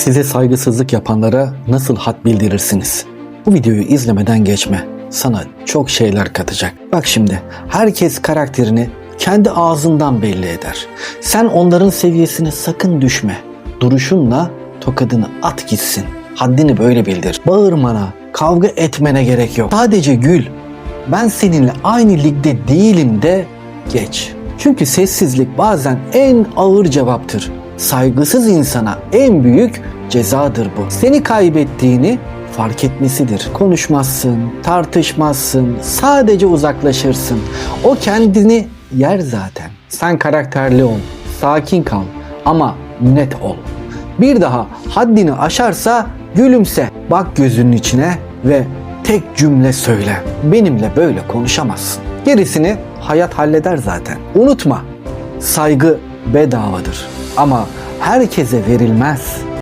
Size saygısızlık yapanlara nasıl hat bildirirsiniz? Bu videoyu izlemeden geçme. Sana çok şeyler katacak. Bak şimdi herkes karakterini kendi ağzından belli eder. Sen onların seviyesine sakın düşme. Duruşunla tokadını at gitsin. Haddini böyle bildir. Bağırmana, kavga etmene gerek yok. Sadece gül. Ben seninle aynı ligde değilim de geç. Çünkü sessizlik bazen en ağır cevaptır. Saygısız insana en büyük cezadır bu. Seni kaybettiğini fark etmesidir. Konuşmazsın, tartışmazsın, sadece uzaklaşırsın. O kendini yer zaten. Sen karakterli ol, sakin kal ama net ol. Bir daha haddini aşarsa gülümse. Bak gözünün içine ve tek cümle söyle. Benimle böyle konuşamazsın. Gerisini hayat halleder zaten. Unutma. Saygı bedavadır ama herkese verilmez.